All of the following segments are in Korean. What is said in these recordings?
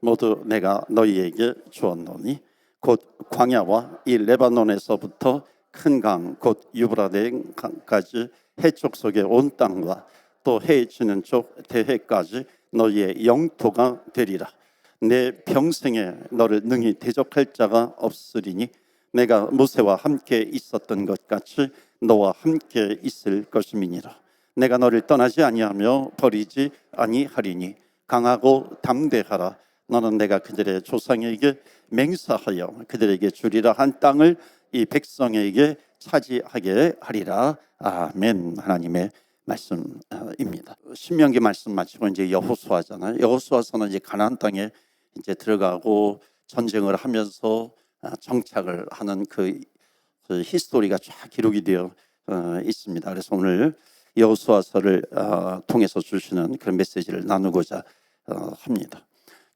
모두 내가 너희에게 주었노니 곧 광야와 이 레바논에서부터 큰 강 곧 유브라데 강까지 해쪽 속의 온 땅과 또해 지는 쪽 대해까지 너희의 영토가 되리라. 내 평생에 너를 능히 대적할 자가 없으리니 내가 모세와 함께 있었던 것 같이 너와 함께 있을 것임이니라. 내가 너를 떠나지 아니하며 버리지 아니하리니 강하고 담대하라. 너는 내가 그들의 조상에게 맹사하여 그들에게 주리라 한 땅을 이 백성에게 차지하게 하리라. 아멘. 하나님의 말씀입니다. 신명기 말씀 마치고 이제 여호수아잖아요. 여호수아서는 이제 가나안 땅에 이제 들어가고 전쟁을 하면서 아, 정착을 하는 그, 그 히스토리가 쫙 기록이 되어 어, 있습니다. 그래서 오늘 여호수아서를 어, 통해서 주시는 그런 메시지를 나누고자 어, 합니다.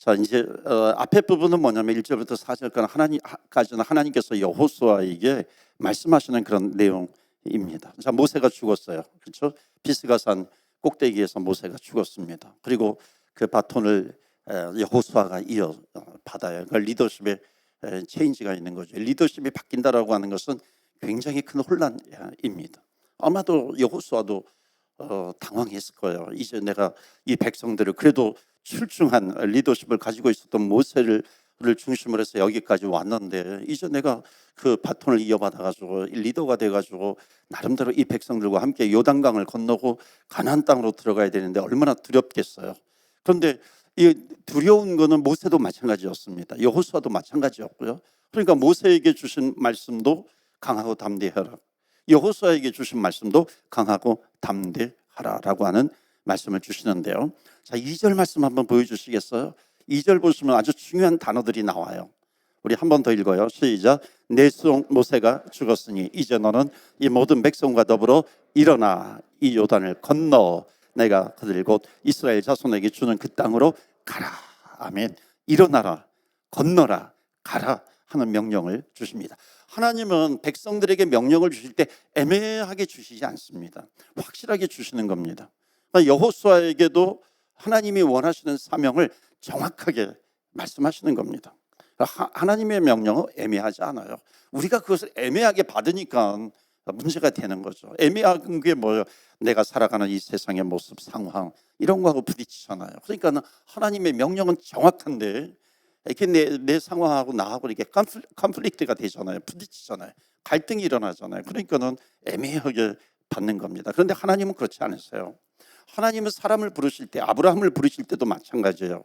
자 이제 어, 앞에 부분은 뭐냐면 1절부터 4절까지 하나님까지는 하나님께서 여호수아에게 말씀하시는 그런 내용입니다. 자 모세가 죽었어요. 그렇죠? 비스가 산 꼭대기에서 모세가 죽었습니다. 그리고 그 바톤을 에, 여호수아가 이어 어, 받아요. 그 리더십의 에, 체인지가 있는 거죠. 리더십이 바뀐다라고 하는 것은 굉장히 큰 혼란입니다. 아마도 여호수아도 어, 당황했을 거예요. 이제 내가 이 백성들을 그래도 출중한 리더십을 가지고 있었던 모세를 를 중심으로 해서 여기까지 왔는데 이제 내가 그 바톤을 이어받아 가지고 리더가 돼 가지고 나름대로 이 백성들과 함께 요단강을 건너고 가나안 땅으로 들어가야 되는데 얼마나 두렵겠어요. 그런데 이 두려운 거는 모세도 마찬가지였습니다. 여호수아도 마찬가지였고요. 그러니까 모세에게 주신 말씀도 강하고 담대하라. 여호수아에게 주신 말씀도 강하고 담대하라라고 하는 말씀을 주시는데요. 자, 2절 말씀 한번 보여 주시겠어요? 2절 보시면 아주 중요한 단어들이 나와요. 우리 한 번 더 읽어요. 시작. 내송 모세가 죽었으니 이제 너는 이 모든 백성과 더불어 일어나 이 요단을 건너 내가 그들 곧 이스라엘 자손에게 주는 그 땅으로 가라. 아멘. 일어나라. 건너라. 가라 하는 명령을 주십니다. 하나님은 백성들에게 명령을 주실 때 애매하게 주시지 않습니다. 확실하게 주시는 겁니다. 그러니까 여호수아에게도 하나님이 원하시는 사명을 정확하게 말씀하시는 겁니다. 하나님의 명령은 애매하지 않아요. 우리가 그것을 애매하게 받으니까 문제가 되는 거죠. 애매한 게 뭐예요? 내가 살아가는 이 세상의 모습, 상황 이런 거하고 부딪히잖아요. 그러니까 하나님의 명령은 정확한데 이렇게 내, 내 상황하고 나하고 이렇게 컨플릭트가 되잖아요. 부딪히잖아요. 갈등이 일어나잖아요. 그러니까는 애매하게 받는 겁니다. 그런데 하나님은 그렇지 않으세요. 하나님은 사람을 부르실 때 아브라함을 부르실 때도 마찬가지예요.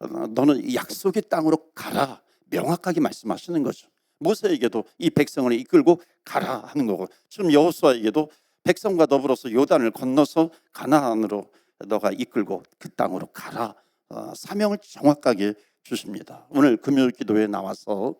어, 너는 약속의 땅으로 가라. 명확하게 말씀하시는 거죠. 모세에게도 이 백성을 이끌고 가라 하는 거고 지금 여호수아에게도 백성과 더불어서 요단을 건너서 가나안으로 너가 이끌고 그 땅으로 가라. 어, 사명을 정확하게 주십니다. 오늘 금요일 기도에 나와서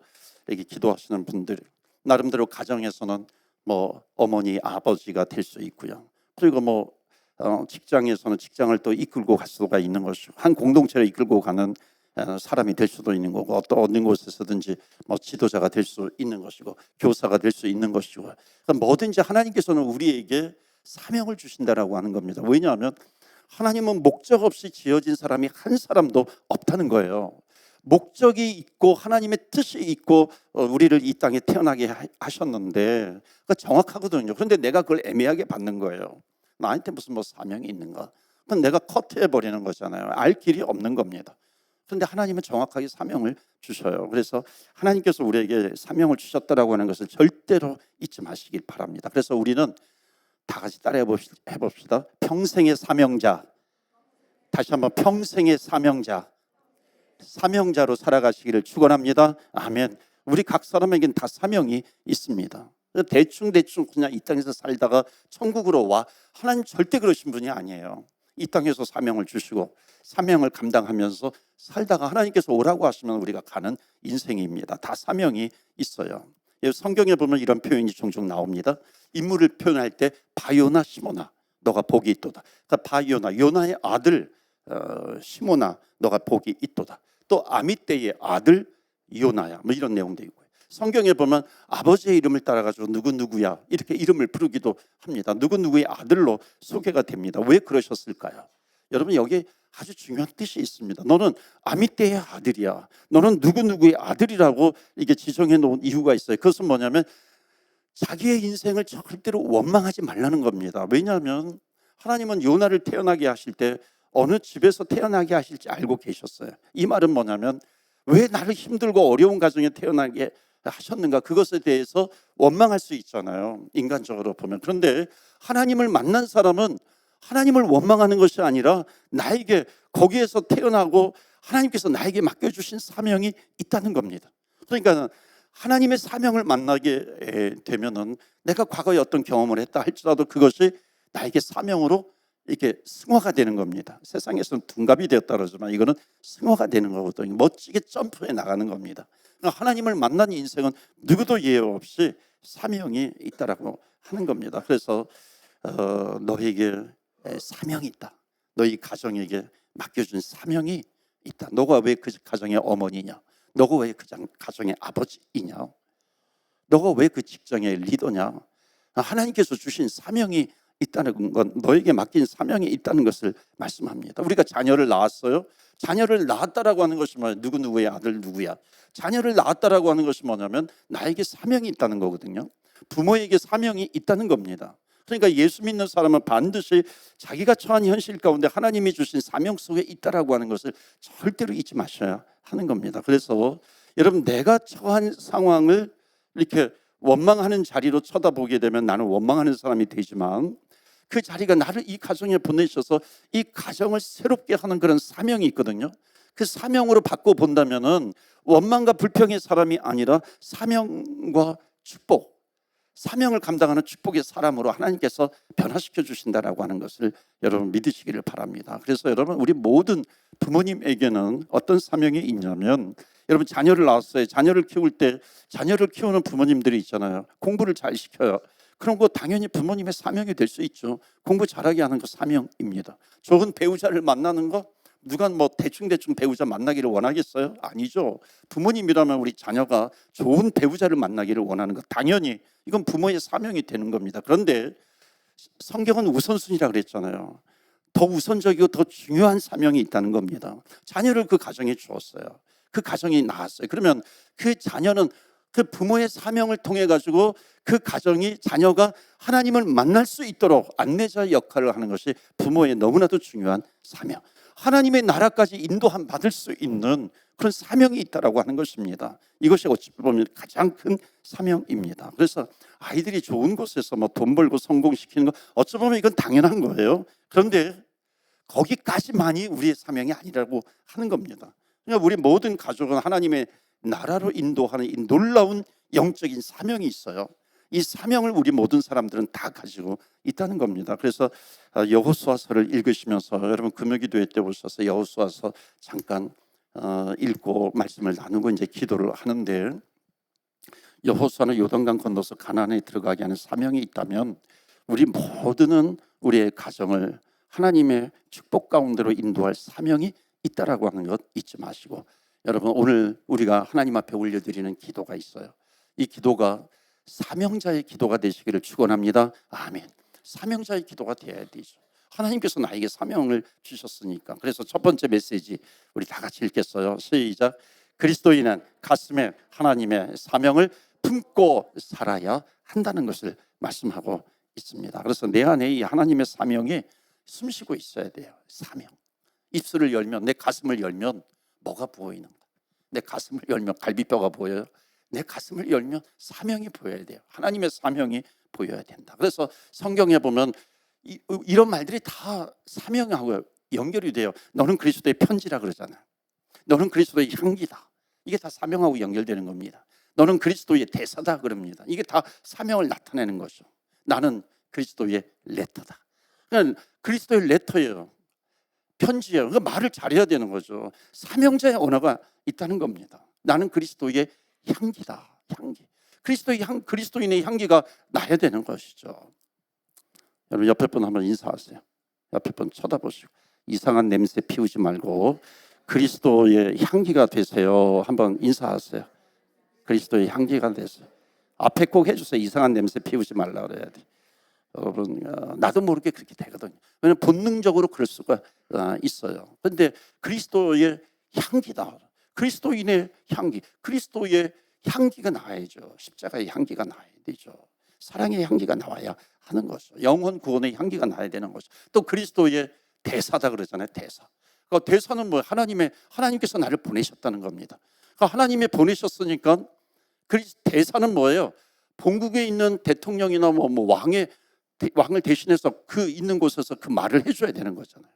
여기 기도하시는 분들 나름대로 가정에서는 뭐 어머니 아버지가 될 수 있고요. 그리고 뭐 어, 직장에서는 직장을 또 이끌고 갈 수가 있는 것이고 한 공동체를 이끌고 가는 어, 사람이 될 수도 있는 거고 어떤 어느 곳에서든지 뭐 지도자가 될 수 있는 것이고 교사가 될 수 있는 것이고 그러니까 뭐든지 하나님께서는 우리에게 사명을 주신다라고 하는 겁니다. 왜냐하면 하나님은 목적 없이 지어진 사람이 한 사람도 없다는 거예요. 목적이 있고 하나님의 뜻이 있고 어, 우리를 이 땅에 태어나게 하셨는데 그러니까 정확하거든요. 그런데 내가 그걸 애매하게 받는 거예요. 나한테 무슨 뭐 사명이 있는가? 그건 내가 커트해 버리는 거잖아요. 알 길이 없는 겁니다. 그런데 하나님은 정확하게 사명을 주셔요. 그래서 하나님께서 우리에게 사명을 주셨다라고 하는 것을 절대로 잊지 마시길 바랍니다. 그래서 우리는 다 같이 따라해 봅시다. 평생의 사명자. 다시 한번 평생의 사명자. 사명자로 살아가시기를 축원합니다. 아멘. 우리 각 사람에겐 다 사명이 있습니다. 대충 대충 그냥 이 땅에서 살다가 천국으로 와 하나님 절대 그러신 분이 아니에요. 이 땅에서 사명을 주시고 사명을 감당하면서 살다가 하나님께서 오라고 하시면 우리가 가는 인생입니다. 다 사명이 있어요. 예, 성경에 보면 이런 표현이 종종 나옵니다. 인물을 표현할 때 바요나 시모나 너가 복이 있도다. 그러니까 바요나 요나의 아들 어, 시모나 너가 복이 있도다. 또 아미떼의 아들 요나야 뭐 이런 내용도 있고요. 성경에 보면 아버지의 이름을 따라가지고 누구 누구야 이렇게 이름을 부르기도 합니다. 누구 누구의 아들로 소개가 됩니다. 왜 그러셨을까요? 여러분 여기 아주 중요한 뜻이 있습니다. 너는 아미떼의 아들이야. 너는 누구 누구의 아들이라고 이게 지정해 놓은 이유가 있어요. 그것은 뭐냐면 자기의 인생을 절대로 원망하지 말라는 겁니다. 왜냐하면 하나님은 요나를 태어나게 하실 때 어느 집에서 태어나게 하실지 알고 계셨어요. 이 말은 뭐냐면 왜 나를 힘들고 어려운 가정에 태어나게 하셨는가 그것에 대해서 원망할 수 있잖아요. 인간적으로 보면. 그런데 하나님을 만난 사람은 하나님을 원망하는 것이 아니라 나에게 거기에서 태어나고 하나님께서 나에게 맡겨주신 사명이 있다는 겁니다. 그러니까 하나님의 사명을 만나게 되면은 내가 과거에 어떤 경험을 했다 할지라도 그것이 나에게 사명으로 이렇게 승화가 되는 겁니다. 세상에서는 둔갑이 되었다 그러지만 이거는 승화가 되는 거거든요. 멋지게 점프해 나가는 겁니다. 그러니까 하나님을 만난 인생은 누구도 예외 없이 사명이 있다라고 하는 겁니다. 그래서 어, 너에게 사명이 있다. 너희 가정에게 맡겨준 사명이 있다. 너가 왜 그 가정의 어머니냐? 너가 왜 그 가정의 아버지이냐? 너가 왜 그 직장의 리더냐? 하나님께서 주신 사명이 있다는 건 너에게 맡긴 사명이 있다는 것을 말씀합니다. 우리가 자녀를 낳았어요. 자녀를 낳았다라고 하는 것이 뭐냐? 누구 누구의 아들 누구야? 자녀를 낳았다라고 하는 것이 뭐냐면 나에게 사명이 있다는 거거든요. 부모에게 사명이 있다는 겁니다. 그러니까 예수 믿는 사람은 반드시 자기가 처한 현실 가운데 하나님이 주신 사명 속에 있다라고 하는 것을 절대로 잊지 마셔야 하는 겁니다. 그래서 여러분 내가 처한 상황을 이렇게 원망하는 자리로 쳐다보게 되면 나는 원망하는 사람이 되지만 그 자리가 나를 이 가정에 보내셔서 이 가정을 새롭게 하는 그런 사명이 있거든요. 그 사명으로 바꿔 본다면은 원망과 불평의 사람이 아니라 사명과 축복, 사명을 감당하는 축복의 사람으로 하나님께서 변화시켜 주신다라고 하는 것을 여러분 믿으시기를 바랍니다. 그래서 여러분 우리 모든 부모님에게는 어떤 사명이 있냐면 여러분 자녀를 낳았어요. 자녀를 키울 때 자녀를 키우는 부모님들이 있잖아요. 공부를 잘 시켜요. 그런 거 당연히 부모님의 사명이 될 수 있죠. 공부 잘하게 하는 거 사명입니다. 좋은 배우자를 만나는 거 누가 뭐 대충대충 배우자 만나기를 원하겠어요? 아니죠. 부모님이라면 우리 자녀가 좋은 배우자를 만나기를 원하는 거 당연히 이건 부모의 사명이 되는 겁니다. 그런데 성경은 우선순위라 그랬잖아요. 더 우선적이고 더 중요한 사명이 있다는 겁니다. 자녀를 그 가정에 주었어요. 그 가정이 나았어요. 그러면 그 자녀는 그 부모의 사명을 통해 가지고 그 가정이 자녀가 하나님을 만날 수 있도록 안내자 역할을 하는 것이 부모의 너무나도 중요한 사명. 하나님의 나라까지 인도함 받을 수 있는 그런 사명이 있다라고 하는 것입니다. 이것이 어찌 보면 가장 큰 사명입니다. 그래서 아이들이 좋은 곳에서 뭐 돈 벌고 성공시키는 거 어찌 보면 이건 당연한 거예요. 그런데 거기까지만이 우리의 사명이 아니라고 하는 겁니다. 그러니까 우리 모든 가족은 하나님의 나라로 인도하는 이 놀라운 영적인 사명이 있어요. 이 사명을 우리 모든 사람들은 다 가지고 있다는 겁니다. 그래서 아, 여호수아서를 읽으시면서 여러분 금요기도회 때 오셔서 여호수아서 잠깐 어, 읽고 말씀을 나누고 이제 기도를 하는데 여호수아는 요단강 건너서 가나안에 들어가게 하는 사명이 있다면 우리 모두는 우리의 가정을 하나님의 축복 가운데로 인도할 사명이 있다라고 하는 것 잊지 마시고 여러분 오늘 우리가 하나님 앞에 올려드리는 기도가 있어요. 이 기도가 사명자의 기도가 되시기를 축원합니다. 아멘. 사명자의 기도가 되어야 되죠. 하나님께서 나에게 사명을 주셨으니까. 그래서 첫 번째 메시지 우리 다 같이 읽겠어요. 시작. 그리스도인은 가슴에 하나님의 사명을 품고 살아야 한다는 것을 말씀하고 있습니다. 그래서 내 안에 이 하나님의 사명이 숨쉬고 있어야 돼요. 사명. 입술을 열면 내 가슴을 열면 뭐가 보이는가? 내 가슴을 열면 갈비뼈가 보여요. 내 가슴을 열면 사명이 보여야 돼요. 하나님의 사명이 보여야 된다. 그래서 성경에 보면 이, 런 말들이 다 사명하고 연결이 돼요. 너는 그리스도의 편지라 그러잖아. 너는 그리스도의 향기다. 이게 다 사명하고 연결되는 겁니다. 너는 그리스도의 대사다 그럽니다. 이게 다 사명을 나타내는 거죠. 나는 그리스도의 레터다. 그러니까 그리스도의 레터예요. 편지예요. 그 말을 잘해야 되는 거죠. 사명자의 언어가 있다는 겁니다. 나는 그리스도의 향기다. 향기. 그리스도의 향, 그리스도인의 향기가 나야 되는 것이죠. 여러분 옆에 분 한번 인사하세요. 옆에 분 쳐다보시고 이상한 냄새 피우지 말고 그리스도의 향기가 되세요. 한번 인사하세요. 그리스도의 향기가 되세요. 앞에 꼭 해주세요. 이상한 냄새 피우지 말라 그래야 돼. 여러분 어, 나도 모르게 그렇게 되거든요. 왜냐면 본능적으로 그럴 수가 어, 있어요. 그런데 그리스도의 향기다. 그리스도인의 향기, 그리스도의 향기가 나야죠. 십자가의 향기가 나야 되죠. 사랑의 향기가 나와야 하는 거죠. 영혼 구원의 향기가 나야 되는 거죠. 또 그리스도의 대사다 그러잖아요. 대사. 그 대사는 뭐 하나님의 하나님께서 나를 보내셨다는 겁니다. 그 하나님이 보내셨으니까 그 대사는 뭐예요? 본국에 있는 대통령이나 뭐, 뭐 왕의 대- 왕을 대신해서 그 있는 곳에서 그 말을 해줘야 되는 거잖아요.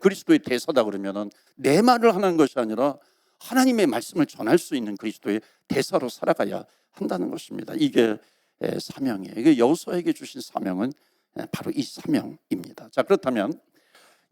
그리스도의 대사다 그러면은 내 말을 하는 것이 아니라 하나님의 말씀을 전할 수 있는 그리스도의 대사로 살아가야 한다는 것입니다. 이게 에, 사명이에요. 이게 여호수아에게 주신 사명은 에, 바로 이 사명입니다. 자 그렇다면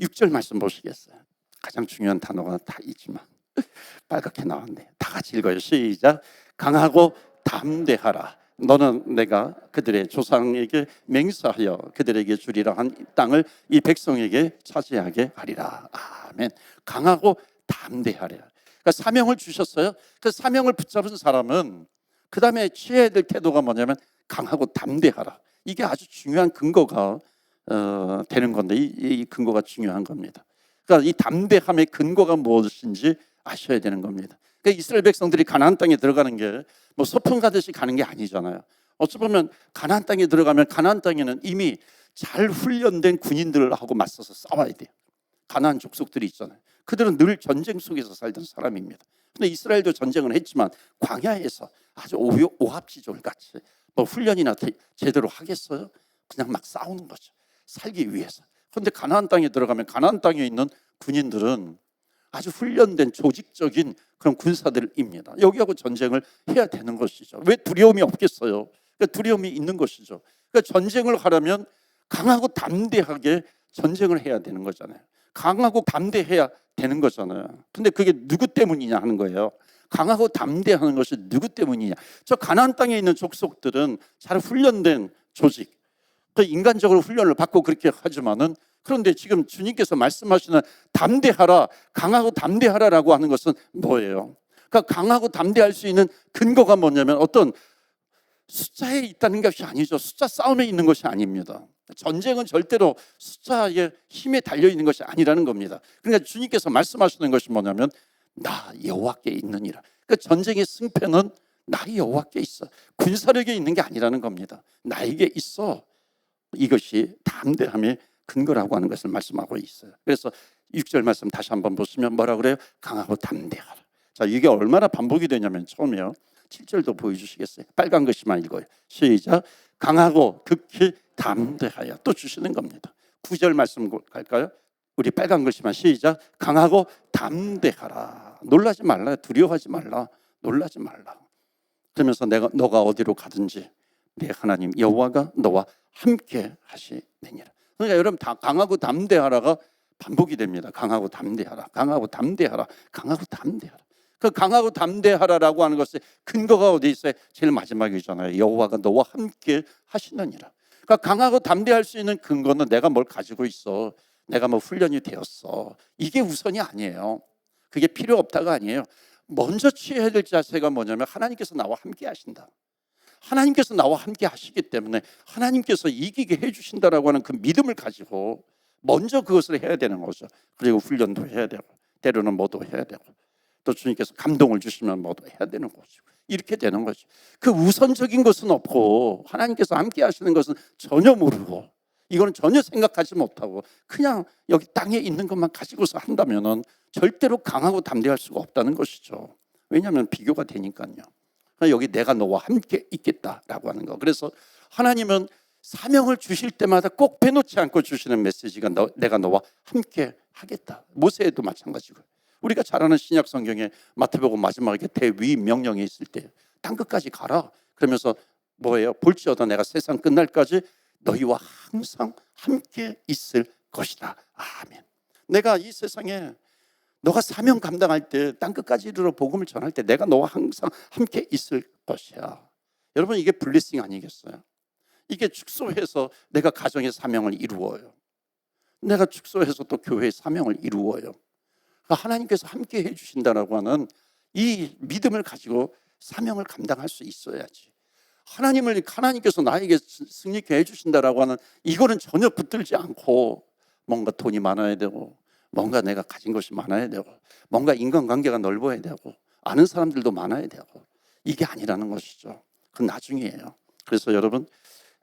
6절 말씀 보시겠어요? 가장 중요한 단어가 다 있지만 빨갛게 나왔네. 다 같이 읽어요. 시작. 강하고 담대하라. 너는 내가 그들의 조상에게 맹세하여 그들에게 주리라 한 땅을 이 백성에게 차지하게 하리라. 아멘. 강하고 담대하라. 그러니까 사명을 주셨어요. 그 사명을 붙잡은 사람은 그 다음에 취해야 될 태도가 뭐냐면 강하고 담대하라. 이게 아주 중요한 근거가 어, 되는 건데 이, 이 근거가 중요한 겁니다. 그러니까 이 담대함의 근거가 무엇인지 아셔야 되는 겁니다. 그러니까 이스라엘 백성들이 가나안 땅에 들어가는 게뭐 소풍 가듯이 가는 게 아니잖아요. 어찌 보면 가나안 땅에 들어가면 가나안 땅에는 이미 잘 훈련된 군인들하고 맞서서 싸워야 돼요. 가나안 족속들이 있잖아요. 그들은 늘 전쟁 속에서 살던 사람입니다. 근데 이스라엘도 전쟁을 했지만 광야에서 아주 오합지졸 같이 뭐 훈련이나 대- 제대로 하겠어요? 그냥 막 싸우는 거죠. 살기 위해서. 그런데 가나안 땅에 들어가면 가나안 땅에 있는 군인들은 아주 훈련된 조직적인 그런 군사들입니다. 여기하고 전쟁을 해야 되는 것이죠. 왜 두려움이 없겠어요? 그러니까 두려움이 있는 것이죠. 그러니까 전쟁을 하려면 강하고 담대하게 전쟁을 해야 되는 거잖아요. 강하고 담대해야 되는 거잖아요. 근데 그게 누구 때문이냐 하는 거예요. 강하고 담대하는 것이 누구 때문이냐? 저 가나안 땅에 있는 족속들은 잘 훈련된 조직, 그 인간적으로 훈련을 받고 그렇게 하지만은 그런데 지금 주님께서 말씀하시는 담대하라, 강하고 담대하라라고 하는 것은 뭐예요? 그러니까 강하고 담대할 수 있는 근거가 뭐냐면 어떤 숫자에 있다는 것이 아니죠. 숫자 싸움에 있는 것이 아닙니다. 전쟁은 절대로 숫자의 힘에 달려 있는 것이 아니라는 겁니다. 그러니까 주님께서 말씀하시는 것이 뭐냐면 나 여호와께 있느니라. 그 전쟁의 승패는 나 여호와께 있어. 군사력에 있는 게 아니라는 겁니다. 나에게 있어. 이것이 담대함의 근거라고 하는 것을 말씀하고 있어요. 그래서 6절 말씀 다시 한번 보시면 뭐라 그래요? 강하고 담대하라. 자, 이게 얼마나 반복이 되냐면 처음에요. 7절도 보여주시겠어요? 빨간 글씨만 읽어요. 시작. 강하고 극히 담대하여 또 주시는 겁니다. 9절 말씀 갈까요? 우리 빨간 글씨만 시작. 강하고 담대하라. 놀라지 말라. 두려워하지 말라. 놀라지 말라. 그러면서 내가 너가 어디로 가든지 내 하나님 여호와가 너와 함께 하시느니라. 그러니까 여러분 다 강하고 담대하라가 반복이 됩니다. 강하고 담대하라. 강하고 담대하라. 강하고 담대하라. 그 강하고 담대하라라고 하는 것의 근거가 어디 있어요? 제일 마지막이잖아요. 여호와가 너와 함께 하시느니라. 그러니까 강하고 담대할 수 있는 근거는 내가 뭘 가지고 있어. 내가 뭐 훈련이 되었어. 이게 우선이 아니에요. 그게 필요 없다가 아니에요. 먼저 취해야 될 자세가 뭐냐면 하나님께서 나와 함께 하신다. 하나님께서 나와 함께 하시기 때문에 하나님께서 이기게 해주신다라고 하는 그 믿음을 가지고 먼저 그것을 해야 되는 거죠. 그리고 훈련도 해야 되고 때로는 뭐도 해야 되고 또 주님께서 감동을 주시면 뭐도 해야 되는 거죠. 이렇게 되는 거죠. 그 우선적인 것은 없고 하나님께서 함께 하시는 것은 전혀 모르고 이거는 전혀 생각하지 못하고 그냥 여기 땅에 있는 것만 가지고서 한다면은 절대로 강하고 담대할 수가 없다는 것이죠. 왜냐하면 비교가 되니까요. 여기 내가 너와 함께 있겠다라고 하는 거. 그래서 하나님은 사명을 주실 때마다 꼭 빼놓지 않고 주시는 메시지가 너, 내가 너와 함께 하겠다. 모세에도 마찬가지고. 우리가 잘 아는 신약 성경에 마태복음 마지막에 대위 명령이 있을 때 땅 끝까지 가라. 그러면서 뭐예요? 볼지어다 내가 세상 끝날까지 너희와 항상 함께 있을 것이다. 아멘. 내가 이 세상에 너가 사명 감당할 때 땅 끝까지 이르러 복음을 전할 때 내가 너와 항상 함께 있을 것이야. 여러분 이게 블리싱 아니겠어요? 이게 축소해서 내가 가정의 사명을 이루어요. 내가 축소해서 또 교회의 사명을 이루어요. 그러니까 하나님께서 함께 해주신다라고 하는 이 믿음을 가지고 사명을 감당할 수 있어야지. 하나님을 하나님께서 나에게 승리케 해주신다라고 하는 이거는 전혀 붙들지 않고 뭔가 돈이 많아야 되고 뭔가 내가 가진 것이 많아야 되고 뭔가 인간관계가 넓어야 되고 아는 사람들도 많아야 되고 이게 아니라는 것이죠. 그건 나중이에요. 그래서 여러분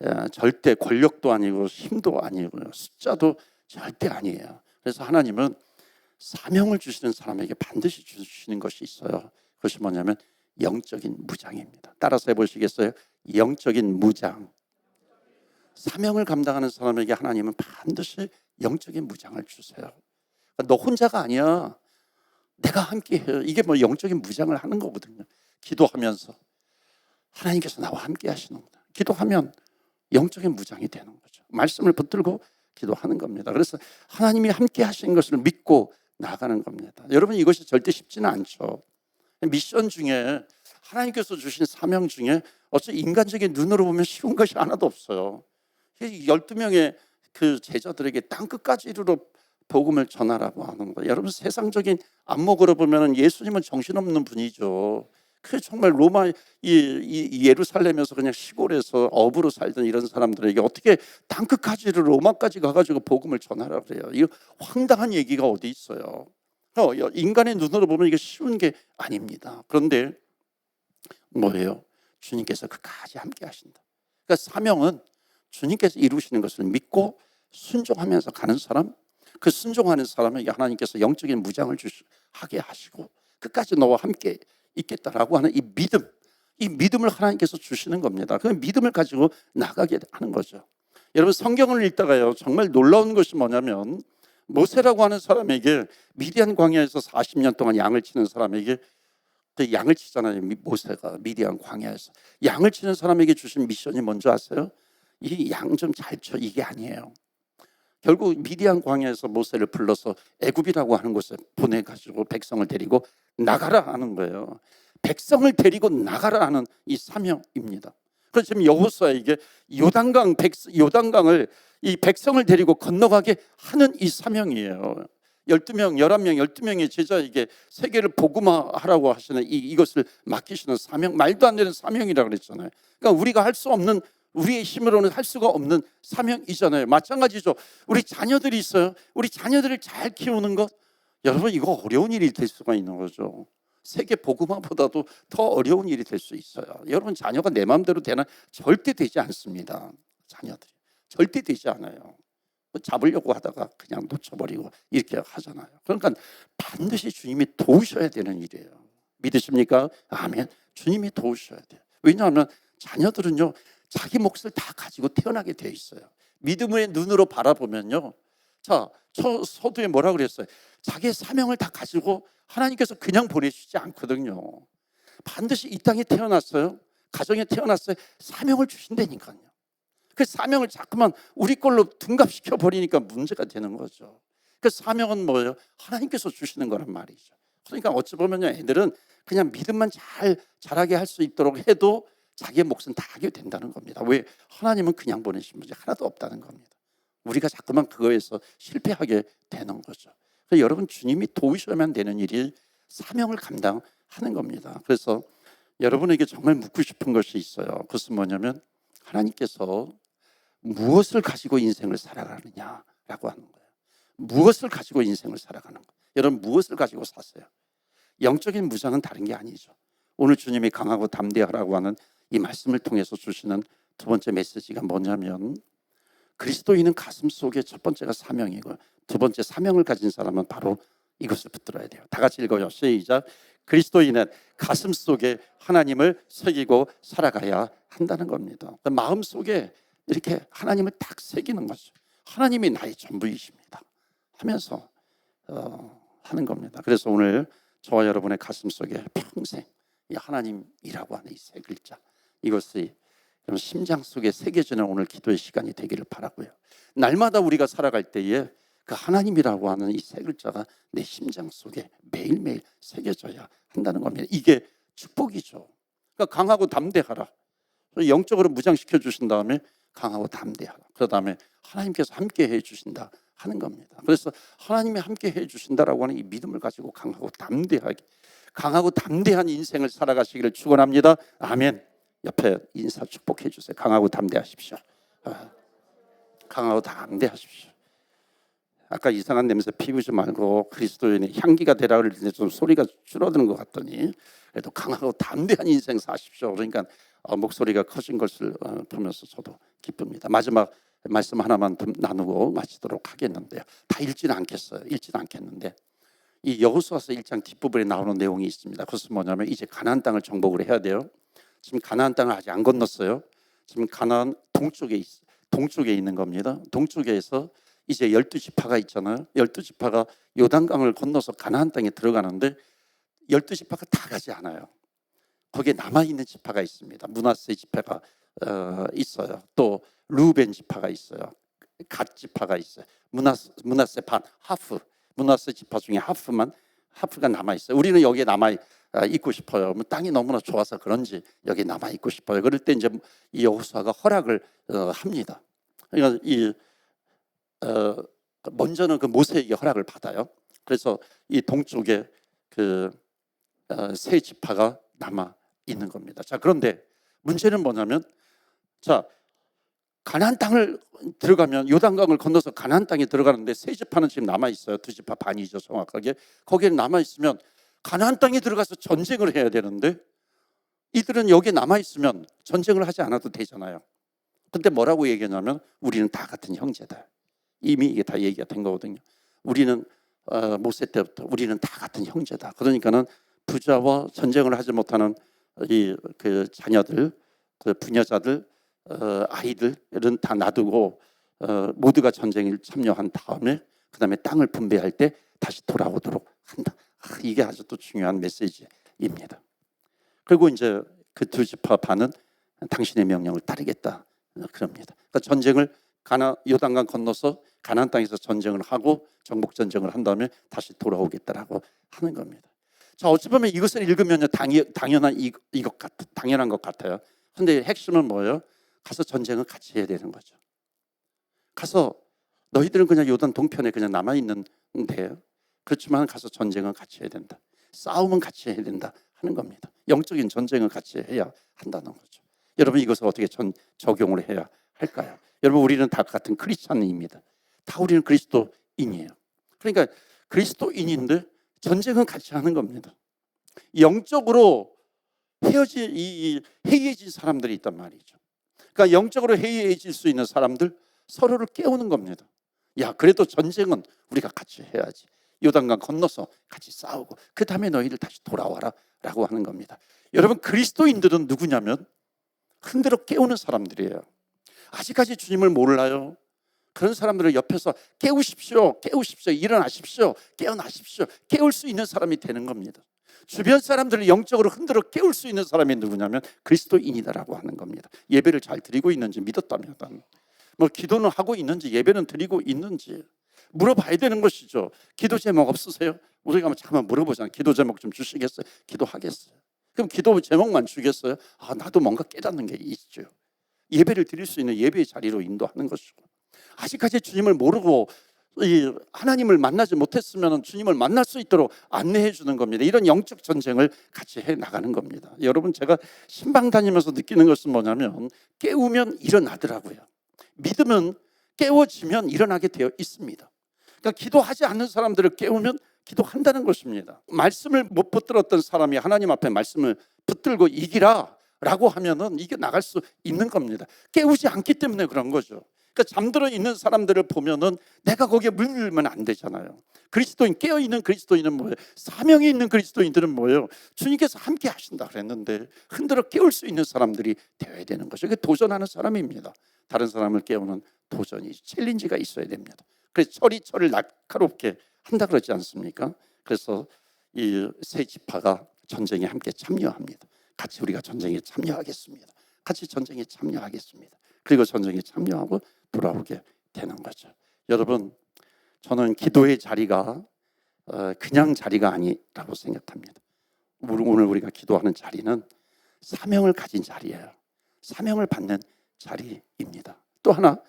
에, 절대 권력도 아니고 힘도 아니고요. 숫자도 절대 아니에요. 그래서 하나님은 사명을 주시는 사람에게 반드시 주시는 것이 있어요. 그것이 뭐냐면 영적인 무장입니다. 따라서 해보시겠어요? 영적인 무장. 사명을 감당하는 사람에게 하나님은 반드시 영적인 무장을 주세요. 그러니까 너 혼자가 아니야. 내가 함께 해요. 이게 뭐 영적인 무장을 하는 거거든요. 기도하면서 하나님께서 나와 함께 하시는 거다. 기도하면 영적인 무장이 되는 거죠. 말씀을 붙들고 기도하는 겁니다. 그래서 하나님이 함께 하신 것을 믿고 나가는 겁니다. 여러분 이것이 절대 쉽지는 않죠. 미션 중에 하나님께서 주신 사명 중에 어째 인간적인 눈으로 보면 쉬운 것이 하나도 없어요. 12명의 그 제자들에게 땅 끝까지 이르러 복음을 전하라고 하는 거예요. 여러분 세상적인 안목으로 보면 예수님은 정신없는 분이죠. 그 정말 로마 이, 이 예루살렘에서 그냥 시골에서 어부로 살던 이런 사람들에게 어떻게 땅 끝까지 로마까지 가가지고 복음을 전하라 그래요. 이거 황당한 얘기가 어디 있어요. 어, 인간의 눈으로 보면 이게 쉬운 게 아닙니다. 그런데 뭐예요? 주님께서 끝까지 함께 하신다. 그러니까 사명은 주님께서 이루시는 것을 믿고 순종하면서 가는 사람, 그 순종하는 사람에게 하나님께서 영적인 무장을 주시, 하게 하시고 끝까지 너와 함께 있겠다라고 하는 이 믿음, 이 믿음을 하나님께서 주시는 겁니다. 그 믿음을 가지고 나가게 하는 거죠. 여러분 성경을 읽다가요 정말 놀라운 것이 뭐냐면 모세라고 하는 사람에게 미디안 광야에서 40년 동안 양을 치는 사람에게 그 양을 치잖아요. 모세가 미디안 광야에서 양을 치는 사람에게 주신 미션이 뭔지 아세요? 이 양 좀 잘 쳐 이게 아니에요. 결국 미디안 광야에서 모세를 불러서 애굽이라고 하는 곳에 보내 가지고 백성을 데리고 나가라 하는 거예요. 백성을 데리고 나가라 하는 이 사명입니다. 그래서 지금 여호수아에게 요단강 백 요단강을 이 백성을 데리고 건너가게 하는 이 사명이에요. 12명, 11명, 12명의 제자에게 세계를 복음화하라고 하시는 이, 이것을 맡기시는 사명, 말도 안 되는 사명이라고 그랬잖아요. 그러니까 우리가 할 수 없는 우리의 힘으로는 할 수가 없는 사명이잖아요. 마찬가지죠. 우리 자녀들이 있어요. 우리 자녀들을 잘 키우는 것. 여러분 이거 어려운 일이 될 수가 있는 거죠. 세계 복음화보다도 더 어려운 일이 될 수 있어요. 여러분 자녀가 내 마음대로 되나 절대 되지 않습니다. 자녀들이 절대 되지 않아요. 뭐 잡으려고 하다가 그냥 놓쳐버리고 이렇게 하잖아요. 그러니까 반드시 주님이 도우셔야 되는 일이에요. 믿으십니까? 아멘. 주님이 도우셔야 돼요. 왜냐하면 자녀들은요 자기 몫을 다 가지고 태어나게 돼 있어요. 믿음의 눈으로 바라보면요. 자, 서, 서두에 뭐라 그랬어요? 자기의 사명을 다 가지고 하나님께서 그냥 보내주지 않거든요. 반드시 이 땅에 태어났어요. 가정에 태어났어요. 사명을 주신다니까요. 그 사명을 자꾸만 우리 걸로 둔갑시켜 버리니까 문제가 되는 거죠. 그 사명은 뭐예요? 하나님께서 주시는 거란 말이죠. 그러니까 어찌 보면 애들은 그냥 믿음만 잘 자라게 할 수 있도록 해도 자기의 몫은 다 하게 된다는 겁니다. 왜? 하나님은 그냥 보내신 분이 하나도 없다는 겁니다. 우리가 자꾸만 그거에서 실패하게 되는 거죠. 여러분 주님이 도우셔야만 되는 일이 사명을 감당하는 겁니다. 그래서 여러분에게 정말 묻고 싶은 것이 있어요. 그것은 뭐냐면 하나님께서 무엇을 가지고 인생을 살아가느냐라고 하는 거예요. 무엇을 가지고 인생을 살아가는 거예요. 여러분 무엇을 가지고 사세요? 영적인 무장은 다른 게 아니죠. 오늘 주님이 강하고 담대하라고 하는 이 말씀을 통해서 주시는 두 번째 메시지가 뭐냐면 그리스도인은 가슴 속에 첫 번째가 사명이고 두 번째 사명을 가진 사람은 바로 이것을 붙들어야 돼요. 다 같이 읽어요. 시작. 그리스도인은 가슴 속에 하나님을 새기고 살아가야 한다는 겁니다. 그 마음 속에 이렇게 하나님을 딱 새기는 거죠. 하나님이 나의 전부이십니다. 하면서 어, 하는 겁니다. 그래서 오늘 저와 여러분의 가슴 속에 평생 이 하나님이라고 하는 이 세 글자 이것이 심장 속에 새겨지는 오늘 기도의 시간이 되기를 바라고요. 날마다 우리가 살아갈 때에 그 하나님이라고 하는 이 세 글자가 내 심장 속에 매일매일 새겨져야 한다는 겁니다. 이게 축복이죠. 그러니까 강하고 담대하라. 영적으로 무장시켜 주신 다음에 강하고 담대하라. 그 다음에 하나님께서 함께 해 주신다 하는 겁니다. 그래서 하나님이 함께 해 주신다라고 하는 이 믿음을 가지고 강하고 담대하게 강하고 담대한 인생을 살아가시기를 축원합니다. 아멘. 옆에 인사 축복해 주세요. 강하고 담대하십시오. 아, 강하고 담대하십시오. 아까 이상한 냄새 피우지 말고 그리스도인의 향기가 되라 그랬는데 좀 소리가 줄어드는 것 같더니 그래도 강하고 담대한 인생 사십시오. 그러니까 어, 목소리가 커진 것을 어, 보면서 저도 기쁩니다. 마지막 말씀 하나만 좀 나누고 마치도록 하겠는데요. 다 읽지는 않겠어요. 읽지는 않겠는데 이 여호수아서 1장 뒷부분에 나오는 내용이 있습니다. 그것은 뭐냐면 이제 가나안 땅을 정복을 해야 돼요. 지금 가나안 땅을 아직 안 건넜어요. 지금 가나안 동쪽에 있, 동쪽에 있는 겁니다. 동쪽에서 이제 열두 지파가 있잖아요. 열두 지파가 요단강을 건너서 가나안 땅에 들어가는데 열두 지파가 다 가지 않아요. 거기에 남아 있는 지파가 있습니다. 문하세 지파가 어, 있어요. 또 루벤 지파가 있어요. 갓 지파가 있어요. 문하세, 문하세 반 하프 문하세 지파 중에 하프만 하프가 남아 있어요. 우리는 여기에 남아 아, 있고 싶어요. 뭐 땅이 너무나 좋아서 그런지 여기 남아 있고 싶어요. 그럴 때 이제 이 여호수아가 허락을 어, 합니다. 그러니까 이 어, 먼저는 그 모세에게 허락을 받아요. 그래서 이 동쪽에 그세 어, 지파가 남아 있는 겁니다. 자 그런데 문제는 뭐냐면 자 가나안 땅을 들어가면 요단강을 건너서 가나안 땅에 들어가는데 세 지파는 지금 남아 있어요. 두 지파 반이죠 정확하게. 거기에 남아 있으면 가나안 땅에 들어가서 전쟁을 해야 되는데 이들은 여기 남아 있으면 전쟁을 하지 않아도 되잖아요. 근데 뭐라고 얘기하냐면 우리는 다 같은 형제다. 이미 이게 다 얘기가 된 거거든요. 우리는 어, 모세 때부터 우리는 다 같은 형제다. 그러니까는 부자와 전쟁을 하지 못하는 이 그 자녀들, 그 부녀자들, 어, 아이들은 다 놔두고 어, 모두가 전쟁에 참여한 다음에 그 다음에 땅을 분배할 때 다시 돌아오도록 한다. 아, 이게 아주 또 중요한 메시지입니다. 그리고 이제 그 두 지파 반은 당신의 명령을 따르겠다 어, 그럽니다. 그러니까 전쟁을 가나 요단강 건너서 가나안 땅에서 전쟁을 하고 정복 전쟁을 한 다음에 다시 돌아오겠다라고 하는 겁니다. 자 어찌 보면 이것을 읽으면 당연한 이, 이것 같 당연한 것 같아요. 근데 핵심은 뭐예요? 가서 전쟁을 같이 해야 되는 거죠. 가서 너희들은 그냥 요단 동편에 그냥 남아 있는데 그렇지만 가서 전쟁은 같이 해야 된다. 싸움은 같이 해야 된다 하는 겁니다. 영적인 전쟁은 같이 해야 한다는 거죠. 여러분 이것을 어떻게 전, 적용을 해야 할까요? 여러분 우리는 다 같은 크리스찬입니다. 다 우리는 그리스도인이에요. 그러니까 그리스도인인데 전쟁은 같이 하는 겁니다. 영적으로 헤어지 이 해이해진 사람들이 있단 말이죠. 그러니까 영적으로 해이해질 수 있는 사람들 서로를 깨우는 겁니다. 야, 그래도 전쟁은 우리가 같이 해야지. 요단강 건너서 같이 싸우고 그 다음에 너희들 다시 돌아와라라고 하는 겁니다. 여러분 그리스도인들은 누구냐면 흔들어 깨우는 사람들이에요. 아직까지 주님을 몰라요. 그런 사람들을 옆에서 깨우십시오, 깨우십시오, 일어나십시오, 깨어나십시오, 깨울 수 있는 사람이 되는 겁니다. 주변 사람들을 영적으로 흔들어 깨울 수 있는 사람이 누구냐면 그리스도인이다라고 하는 겁니다. 예배를 잘 드리고 있는지 믿었다면, 뭐 기도는 하고 있는지 예배는 드리고 있는지 물어봐야 되는 것이죠. 기도 제목 없으세요? 우리가 한번 잠깐 물어보잖아요. 기도 제목 좀 주시겠어요? 기도하겠어요. 그럼 기도 제목만 주겠어요? 아 나도 뭔가 깨닫는 게 있죠. 예배를 드릴 수 있는 예배의 자리로 인도하는 것이고 아직까지 주님을 모르고 이 하나님을 만나지 못했으면 주님을 만날 수 있도록 안내해 주는 겁니다. 이런 영적 전쟁을 같이 해 나가는 겁니다. 여러분 제가 신방 다니면서 느끼는 것은 뭐냐면 깨우면 일어나더라고요. 믿음은 깨워지면 일어나게 되어 있습니다. 그러니까 기도하지 않는 사람들을 깨우면 기도한다는 것입니다. 말씀을 못 붙들었던 사람이 하나님 앞에 말씀을 붙들고 이기라 라고 하면은 이게 나갈 수 있는 겁니다. 깨우지 않기 때문에 그런 거죠. 그러니까 잠들어 있는 사람들을 보면은 내가 거기에 물밀면 안 되잖아요. 그리스도인 깨어 있는 그리스도인은 뭐예요? 사명이 있는 그리스도인들은 뭐예요? 주님께서 함께 하신다 그랬는데 흔들어 깨울 수 있는 사람들이 되어야 되는 거죠. 이게 도전하는 사람입니다. 다른 사람을 깨우는 도전이 챌린지가 있어야 됩니다. 그래서 철이 철을 날카롭게 한다 그러지 않습니까? 그래서 이 세 지파가 전쟁에 함께 참여합니다. 같이 우리가 전쟁에 참여하겠습니다. 같이 전쟁에 참여하겠습니다. 그리고 전쟁에 참여하고 돌아오게 되는 거죠. 여러분 저는 기도의 자리가 어, 그냥 자리가 아니라고 생각합니다. 오늘 우리가 기도하는 자리는 사명을 가진 자리예요. 사명을 받는 자리입니다. 또 하나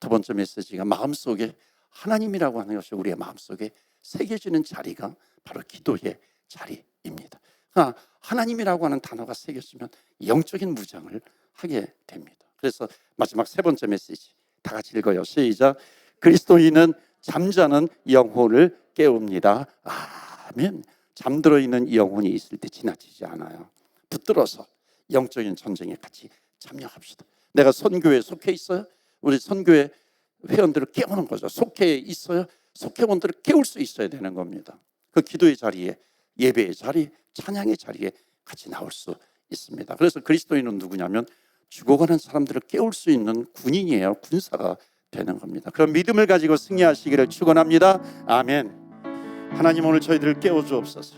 두 번째 메시지가 마음속에 하나님이라고 하는 것이 우리의 마음속에 새겨지는 자리가 바로 기도의 자리입니다. 하나님이라고 하는 단어가 새겨지면 영적인 무장을 하게 됩니다. 그래서 마지막 세 번째 메시지 다 같이 읽어요. 시작. 그리스도인은 잠자는 영혼을 깨웁니다. 아멘. 잠들어 있는 영혼이 있을 때 지나치지 않아요. 붙들어서 영적인 전쟁에 같이 참여합시다. 내가 선교에 속해 있어요. 우리 선교회 회원들을 깨우는 거죠. 속해 있어요. 속회원들을 깨울 수 있어야 되는 겁니다. 그 기도의 자리에 예배의 자리, 찬양의 자리에 같이 나올 수 있습니다. 그래서 그리스도인은 누구냐면 죽어가는 사람들을 깨울 수 있는 군인이에요. 군사가 되는 겁니다. 그런 믿음을 가지고 승리하시기를 축원합니다. 아멘. 하나님 오늘 저희들을 깨워 주옵소서.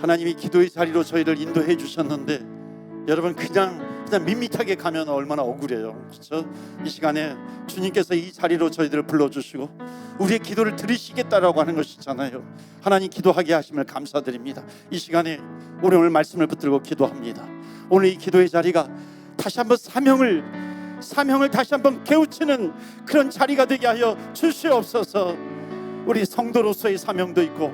하나님이 기도의 자리로 저희를 인도해 주셨는데 여러분 그냥 그냥 밋밋하게 가면 얼마나 억울해요. 그렇죠? 이 시간에 주님께서 이 자리로 저희들을 불러 주시고 우리의 기도를 들으시겠다라고 하는 것이잖아요. 하나님 기도하게 하심을 감사드립니다. 이 시간에 우리 오늘 말씀을 붙들고 기도합니다. 오늘 이 기도의 자리가 다시 한번 사명을 사명을 다시 한번 깨우치는 그런 자리가 되게 하여 주시옵소서. 우리 성도로서의 사명도 있고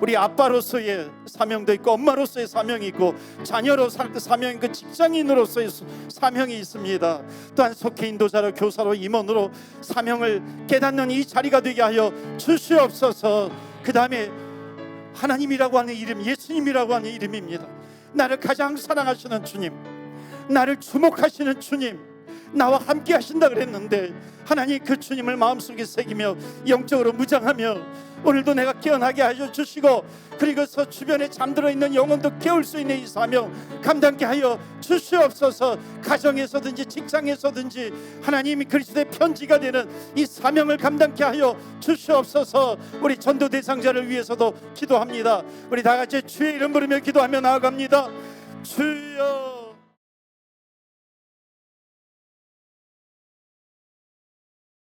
우리 아빠로서의 사명도 있고 엄마로서의 사명이 있고 자녀로 살 사명 그 직장인으로서의 수- 사명이 있습니다. 또한 속해 인도자로 교사로 임원으로 사명을 깨닫는 이 자리가 되게 하여 주시옵소서. 그 다음에 하나님이라고 하는 이름, 예수님이라고 하는 이름입니다. 나를 가장 사랑하시는 주님, 나를 주목하시는 주님, 나와 함께 하신다 그랬는데 하나님 그 주님을 마음속에 새기며 영적으로 무장하며 오늘도 내가 깨어나게 하여 주시고 그리고서 주변에 잠들어 있는 영혼도 깨울 수 있는 이 사명 감당케 하여 주시옵소서. 가정에서든지 직장에서든지 하나님이 그리스도의 편지가 되는 이 사명을 감당케 하여 주시옵소서. 우리 전도 대상자를 위해서도 기도합니다. 우리 다 같이 주의 이름 부르며 기도하며 나아갑니다. 주여